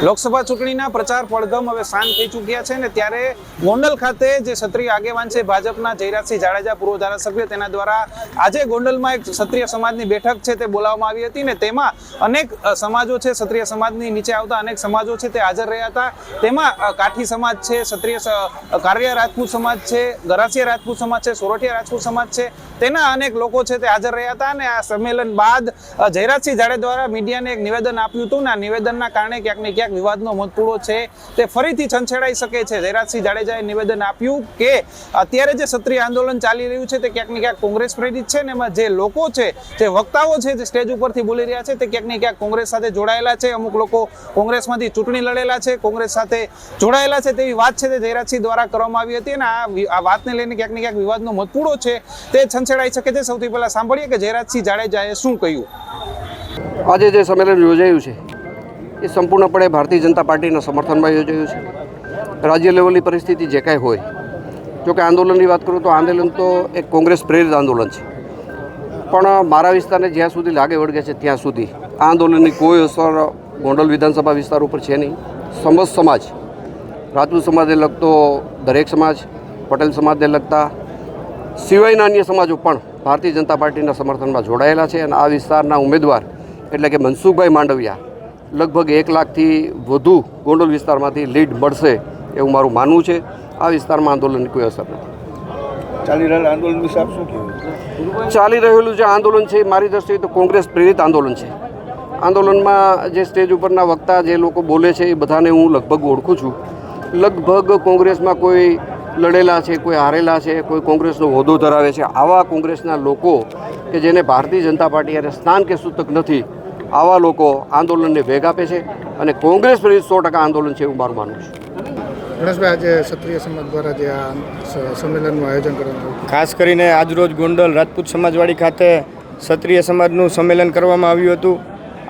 લોકસભા ચૂંટણીના પ્રચાર પડઘમ હવે શાંત થઈ ચૂક્યા છે ને ત્યારે ગોંડલ ખાતે જે ક્ષત્રિય આગેવાન છે ભાજપના જયરાજસિંહ જાડેજા, પૂર્વ ધારાસભ્ય, તેના દ્વારા આજે ગોંડલમાં એક ક્ષત્રિય સમાજની બેઠક છે તે બોલાવવામાં આવી હતી ને તેમાં અનેક સમાજો છે ક્ષત્રિય સમાજની નીચે આવતા અનેક સમાજો છે તે હાજર રહ્યા હતા. તેમાં કાઠી સમાજ છે, ક્ષત્રિય કાર્ય રાજપૂત સમાજ છે, ગરાસિયા રાજપૂત સમાજ છે, સોરઠિયા રાજપૂત સમાજ છે, તેના અનેક લોકો છે તે હાજર રહ્યા હતા અને આ સંમેલન બાદ જયરાજસિંહ જાડે દ્વારા મીડિયાને એક નિવેદન આપ્યું હતું ને આ નિવેદનના કારણે ક્યાંક ને ક્યાંક વિવાદનો મતપૂળો છે. તે ફરીથી છંછેડાઈ શકે છે. જયરાજસિંહ જાડેજાએ નિવેદન આપ્યું કે અત્યારે જે ક્ષત્રિય આંદોલન ચાલી રહ્યું છે, તે ક્યાંક ને ક્યાંક કોંગ્રેસ પ્રેરિત છે ને એમાં જે લોકો છે, જે વક્તાઓ છે, જે સ્ટેજ ઉપરથી બોલી રહ્યા છે, તે ક્યાંક ને ક્યાંક કોંગ્રેસ સાથે જોડાયેલા છે. અમુક લોકો કોંગ્રેસમાંથી ચૂંટણી લડેલા છે, કોંગ્રેસ સાથે જોડાયેલા છે તેવી વાત છે તે જયરાજસિંહ દ્વારા કરવામાં આવી હતી અને આ વાતને લઈને ક્યાંક ને ક્યાંક વિવાદનો મતપૂળો છે. તે છંછેડાઈ શકે છે. સૌથી પહેલા સાંભળીએ કે જયરાજસિંહ જાડેજાએ શું કહ્યું? આજે જે સંમેલન યોજાયું છે એ સંપૂર્ણપણે ભારતીય જનતા પાર્ટીના સમર્થનમાં યોજાયું છે. રાજ્ય લેવલની પરિસ્થિતિ જે કાંઈ હોય જોકે આંદોલનની વાત કરું તો આંદોલન તો એક કોંગ્રેસ પ્રેરિત આંદોલન છે. પણ મારા વિસ્તારને જ્યાં સુધી લાગે વળગે છે ત્યાં સુધી આ આંદોલનની કોઈ અસર ગોંડલ વિધાનસભા વિસ્તાર ઉપર છે નહીં. સમસ્ત સમાજ, રાજપૂત સમાજને લગતો દરેક સમાજ, પટેલ સમાજને લગતા, સિવાયના અન્ય સમાજો પણ ભારતીય જનતા પાર્ટીના સમર્થનમાં જોડાયેલા છે અને આ વિસ્તારના ઉમેદવાર એટલે કે મનસુખભાઈ માંડવિયા લગભગ એક લાખથી વધુ ગોંડલ વિસ્તારમાંથી લીડ મળશે એવું મારું માનવું છે. આ વિસ્તારમાં આંદોલનની કોઈ અસર નથી. ચાલી રહેલા આંદોલન વિશે આપ શું કહેવું? ચાલી રહેલું જે આંદોલન છે મારી દ્રષ્ટિએ તો કોંગ્રેસ પ્રેરિત આંદોલન છે. આંદોલનમાં જે સ્ટેજ ઉપરના વક્તા જે લોકો બોલે છે એ બધાને હું લગભગ ઓળખું છું. લગભગ કોંગ્રેસમાં કોઈ લડેલા છે કોઈ હારેલા છે કોઈ કોંગ્રેસનો હોદ્દો ધરાવે છે આવા કોંગ્રેસના લોકો કે જેને ભારતીય જનતા પાર્ટી અને સ્નાન કે સૂતક નથી આવા લોકો આંદોલનને વેગ આપે છે અને કોંગ્રેસ પ્રેરિત સો ટકા આંદોલન છે એવું મારું માનવું છે. ગણેશભાઈ આજે ક્ષત્રિય સમાજ દ્વારા જે આ સંમેલનનું આયોજન કરવામાં ખાસ કરીને આજરોજ ગોંડલ રાજપૂત સમાજવાડી ખાતે ક્ષત્રિય સમાજનું સંમેલન કરવામાં આવ્યું હતું.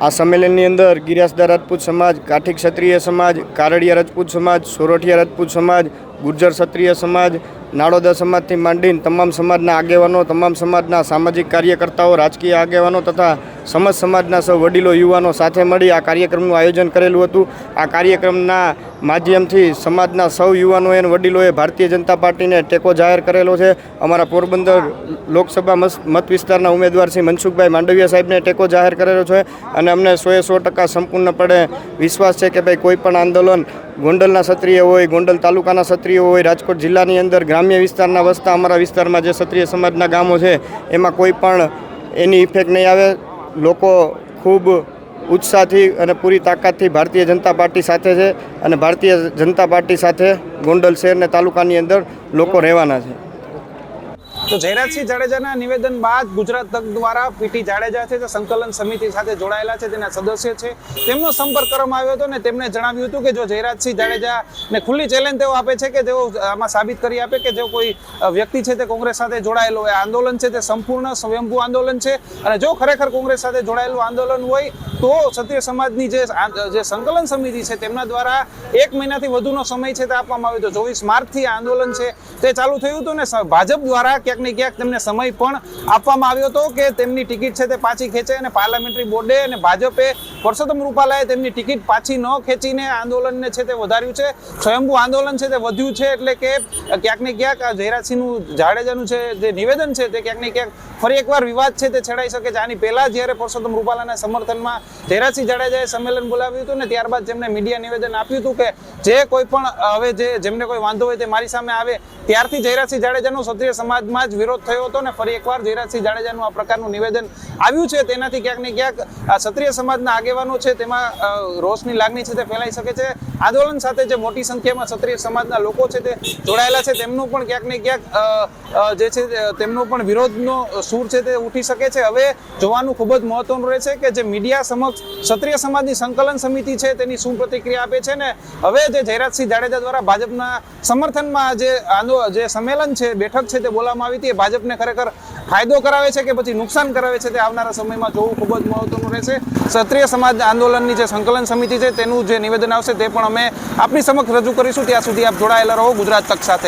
આ સંમેલનની અંદર ગિરાસદાર રાજપૂત સમાજ કાઠી ક્ષત્રિય સમાજ કારડિયા રાજપૂત સમાજ સોરઠિયા રાજપૂત સમાજ ગુર્જર ક્ષત્રિય સમાજ નાડોદા સમાજથી માંડીને તમામ સમાજના આગેવાનો, તમામ સમાજના સામાજિક કાર્યકર્તાઓ, રાજકીય આગેવાનો તથા સમજ સમાજના સૌ વડીલો, યુવાનો સાથે મળી આ કાર્યક્રમનું આયોજન કરેલું હતું. આ કાર્યક્રમના માધ્યમથી સમાજના સૌ યુવાનોએ અને વડીલોએ ભારતીય જનતા પાર્ટીને ટેકો જાહેર કરેલો છે. અમારા પોરબંદર લોકસભા મત વિસ્તારના ઉમેદવાર શ્રી મનસુખભાઈ માંડવિયા સાહેબને ટેકો જાહેર કરેલો છે અને અમને સોએ સો ટકા સંપૂર્ણપણે વિશ્વાસ છે કે ભાઈ કોઈ પણ આંદોલન ગોંડલના ક્ષત્રિય હોય, ગોંડલ તાલુકાના ક્ષત્રિય હોય, રાજકોટ જિલ્લાની અંદર ગ્રામ્ય વિસ્તારના વસતા અમારા વિસ્તારમાં જે ક્ષત્રિય સમાજના ગામો છે, એમાં કોઈ પણ એની ઇફેક્ટ નહીં આવે. લોકો ખૂબ ઉત્સાહથી અને પૂરી તાકાતથી ભારતીય જનતા પાર્ટી સાથે છે અને ભારતીય જનતા પાર્ટી સાથે ગોંડલ શહેર અને તાલુકાની અંદર લોકો રહેવાના છે. તો જયરાજસિંહ જાડેજાના નિવેદન બાદ ગુજરાત તક દ્વારા પીટી જાડેજા છે, જે સંકલન સમિતિ સાથે જોડાયેલા છે, તેના સદસ્ય છે. તેમનો સંપર્ક કરવામાં આવ્યો હતો ને તેમણે જણાવ્યું હતું કે જો જયરાજસિંહ જાડેજા ને ખુલ્લી ચેલેન્જ તેઓ આપે છે કે તેઓ આમાં સાબિત કરી આપે કે જો કોઈ વ્યક્તિ છે તે કોંગ્રેસ સાથે જોડાયેલો હોય આંદોલન છે તે સંપૂર્ણ સ્વયંભૂ આંદોલન છે. અને જો ખરેખર કોંગ્રેસ સાથે જોડાયેલું આંદોલન હોય, તો ક્ષત્રિય સમાજની જે સંકલન સમિતિ છે તેમના દ્વારા એક મહિનાથી વધુનો સમય છે તે આપવામાં આવ્યો હતો. ચોવીસ માર્ચથી આંદોલન છે તે ચાલુ થયું હતું ને ભાજપ દ્વારા ક્યાંક ને ક્યાંક તેમને સમય પણ આપવામાં આવ્યો હતો કે તેમની ટિકિટ છે તે પાછી ખેંચે અને પાર્લામેન્ટરી બોર્ડે અને ભાજપે પરસોત્તમ રૂપાલાએ તેમની ટિકિટ પાછી ન ખેંચીને આંદોલનને છે તે વધાર્યું છે. સ્વયંભૂ આંદોલન છે તે વધ્યું છે એટલે કે ક્યાંક ને ક્યાંક જયરાજસિંહનું જાડેજાનું છે જે નિવેદન છે તે ક્યાંક ને ક્યાંક ફરી એકવાર વિવાદ છે તે છેડાઈ શકે છે. આની પહેલા જ્યારે પરસોત્તમ રૂપાલાના સમર્થનમાં જયરાજસિંહ જાડેજાએ સંમેલન બોલાવ્યું હતું ને ત્યારબાદ જેમને મીડિયા નિવેદન આપ્યું હતું કે જે કોઈ પણ હવે જે જેમને કોઈ વાંધો હોય તે મારી સામે આવે, ત્યારથી જયરાજસિંહ જાડેજાનો ક્ષત્રિય સમાજમાં જ વિરોધ થયો હતો ને ફરી એકવાર જયરાજસિંહ જાડેજાનું આ પ્રકારનું નિવેદન આવ્યું છે. તેનાથી ક્યાંક ને ક્યાંક ક્ષત્રિય સમાજના આગેવાનો છે, તેમાં રોષની લાગણી છે તે ફેલાઈ શકે છે. આંદોલન સાથે જે મોટી સંખ્યામાં ક્ષત્રિય સમાજના લોકો છે તે જોડાયેલા છે, તેમનું પણ ક્યાંક ને ક્યાંક જે છે તેમનો પણ વિરોધનો સૂર છે તે ઉઠી શકે છે. હવે જોવાનું ખૂબ જ મહત્વનું રહેશે કે જે મીડિયા સમક્ષ ક્ષત્રિય સમાજની સંકલન સમિતિ છે તેની શું પ્રતિક્રિયા આપે છે ને હવે જે જયરાજસિંહ જાડેજા દ્વારા ભાજપના સમર્થનમાં જે આંદોલન જે સંમેલન છે, બેઠક છે તે બોલાવવામાં આવી હતી એ ભાજપને ખરેખર ફાયદો કરાવે છે કે પછી નુકસાન કરાવે છે તે આવનારા સમયમાં જોવું ખૂબ જ મહત્વનું રહેશે. ક્ષત્રિય સમાજ આંદોલનની જે સંકલન સમિતિ છે તેનું જે નિવેદન આવશે તે પણ અમે આપની સમક્ષ રજૂ કરીશું. ત્યાં સુધી આપ જોડાયેલા રહો. ગુજરાત તક સાથે.